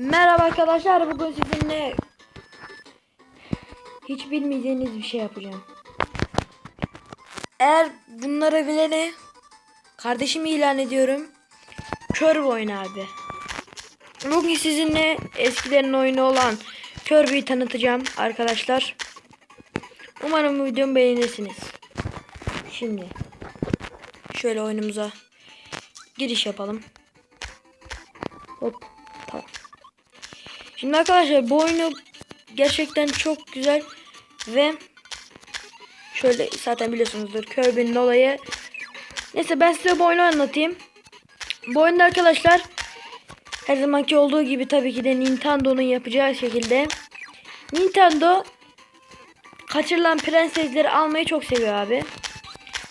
Merhaba arkadaşlar bugün sizinle hiç bilmeyeceğiniz bir şey yapacağım. Eğer bunları bileni kardeşimi ilan ediyorum. Kör oyun abi. Bugün sizinle eskilerin oyunu olan Kirby'yi tanıtacağım arkadaşlar. Umarım bu videomu beğenirsiniz. Şimdi şöyle oyunumuza giriş yapalım. Hop. Şimdi arkadaşlar bu oyunu gerçekten çok güzel ve şöyle zaten biliyorsunuzdur Kirby'nin olayı. Neyse ben size bu oyunu anlatayım. Bu oyunda arkadaşlar her zamanki olduğu gibi tabii ki de Nintendo'nun yapacağı şekilde Nintendo kaçırılan prensesleri almayı çok seviyor abi.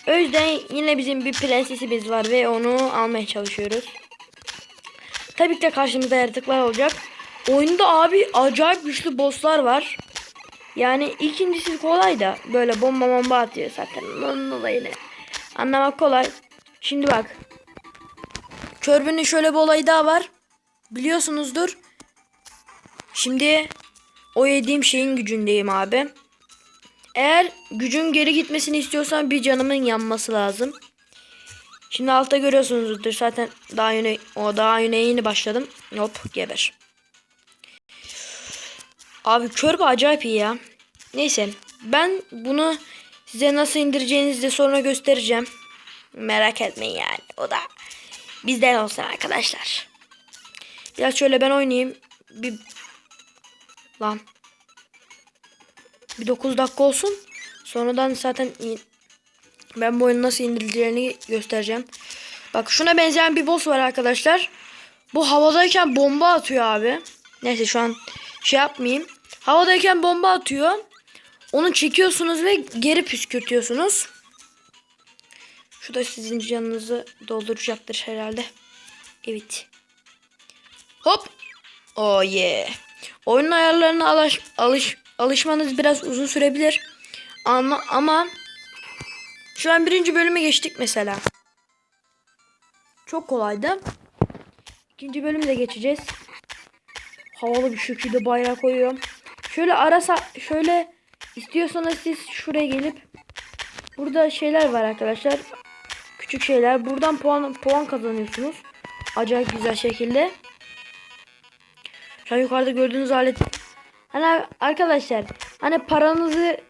O yüzden yine bizim bir prensesimiz var ve onu almaya çalışıyoruz. Tabii ki de karşımızda yaratıklar olacak. Oyunda abi acayip güçlü bosslar var. Yani ikincisi kolay da böyle bomba bomba atıyor zaten. Onun olayını anlamak kolay. Şimdi bak. Körbünün şöyle bir olayı daha var. Biliyorsunuzdur. Şimdi o yediğim şeyin gücündeyim abi. Eğer gücün geri gitmesini istiyorsan bir canımın yanması lazım. Şimdi altta görüyorsunuzdur zaten daha yine o daha yine yeni başladım. Hop geber. Abi körbe acayip iyi ya. Neyse ben bunu size nasıl indireceğinizi de sonra göstereceğim. Merak etmeyin yani. O da bizden olsun arkadaşlar. Biraz şöyle ben oynayayım. Bir lan. Bir 9 dakika olsun. Sonradan zaten ben bu oyunu nasıl indirileceğini göstereceğim. Bak şuna benzeyen bir boss var arkadaşlar. Bu havadayken bomba atıyor abi. Neyse şu an şey yapmayayım. Havadayken bomba atıyor. Onu çekiyorsunuz ve geri püskürtüyorsunuz. Şu da sizin canınızı dolduracaktır herhalde. Evet. Hop. Oh yeah. Oyunun ayarlarına alış, alış, alışmanız biraz uzun sürebilir. Ama, ama şu an birinci bölüme geçtik mesela. Çok kolaydı. İkinci bölümü de geçeceğiz. Havalı bir şekilde bayrak koyuyorum. Şöyle arasa şöyle istiyorsanız siz şuraya gelip burada şeyler var arkadaşlar. Küçük şeyler. Buradan puan puan kazanıyorsunuz. Acayip güzel şekilde. Şu an yukarıda gördüğünüz alet. Hani arkadaşlar hani paranızı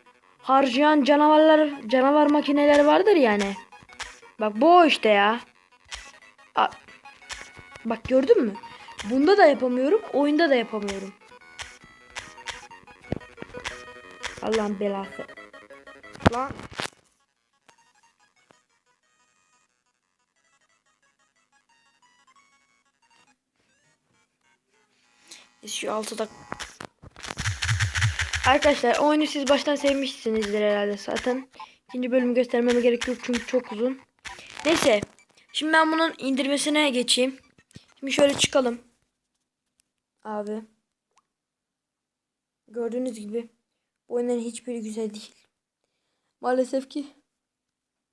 harcayan canavarlar canavar makineler vardır yani. Bak bu o işte ya. Bak gördün mü? Bunda da yapamıyorum. Oyunda da yapamıyorum. Allah'ın belası. Lan. Şu altıda Arkadaşlar oyunu siz baştan sevmişsinizdir herhalde zaten. İkinci bölümü göstermeme gerek yok çünkü çok uzun. Neyse. Şimdi ben bunun indirmesine geçeyim. Şimdi şöyle çıkalım. Abi. Gördüğünüz gibi bu oyunların hiçbiri güzel değil. Maalesef ki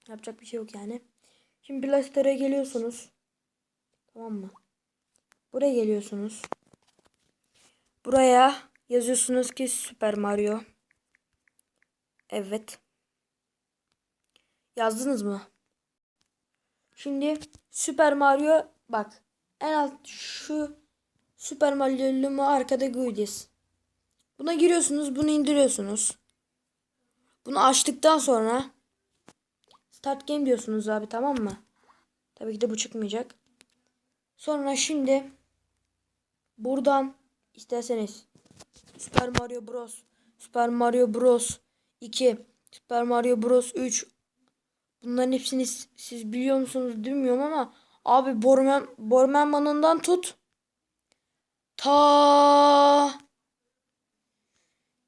yapacak bir şey yok yani. Şimdi Blaster'a geliyorsunuz. Tamam mı? Buraya geliyorsunuz. Buraya yazıyorsunuz ki Super Mario. Evet. Yazdınız mı? Şimdi Super Mario bak en alt şu Super Mario Lumo arkada Guides. Buna giriyorsunuz, bunu indiriyorsunuz. Bunu açtıktan sonra Start Game diyorsunuz abi tamam mı? Tabii ki de bu çıkmayacak. Sonra şimdi buradan isterseniz Super Mario Bros. Super Mario Bros. 2. Super Mario Bros. 3. Bunların hepsini siz biliyor musunuz bilmiyorum ama abi Borman, Borman'ından tut. Ta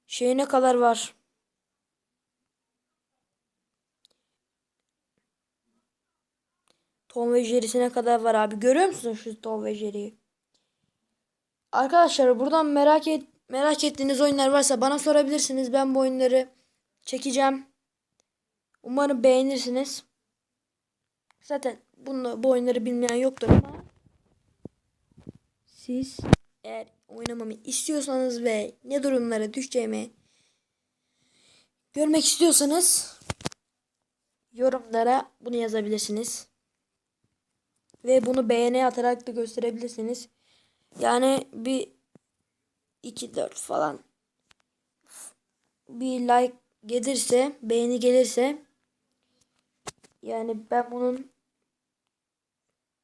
şey ne kadar var? Tom ve Jerry'sine kadar var abi. Görüyor musun şu Tom ve Jerry'yi? Arkadaşlar buradan merak et merak ettiğiniz oyunlar varsa bana sorabilirsiniz. Ben bu oyunları çekeceğim. Umarım beğenirsiniz. Zaten bunu, bu oyunları bilmeyen yoktur ama siz eğer oynamamı istiyorsanız ve ne durumlara düşeceğimi görmek istiyorsanız yorumlara bunu yazabilirsiniz. Ve bunu beğeni atarak da gösterebilirsiniz. Yani bir 2 4 falan bir like gelirse, beğeni gelirse yani ben bunun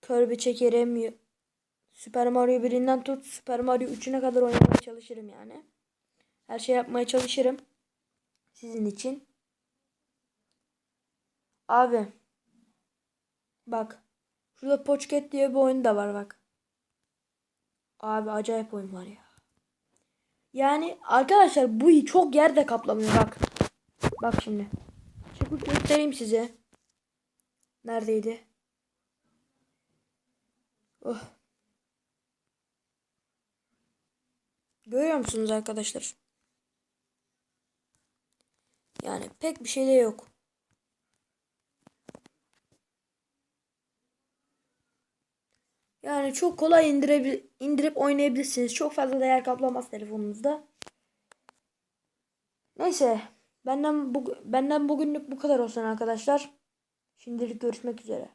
körbe çekerim. Super Mario 1'inden tut Super Mario 3'üne kadar oynamaya çalışırım yani. Her şey yapmaya çalışırım. Sizin için. Abi. Bak. Şurada Pocket diye bir oyun da var bak. Abi acayip oyun var ya. Yani arkadaşlar bu çok yerde kaplamıyor bak. Bak şimdi. Çıkıp göstereyim size. Neredeydi? Oh. Görüyor musunuz arkadaşlar? Yani pek bir şey de yok. Yani çok kolay indirebil indirip oynayabilirsiniz. Çok fazla değer kaplamaz telefonunuzda. Neyse, benden bu benden bugünlük bu kadar olsun arkadaşlar. Şimdilik görüşmek üzere.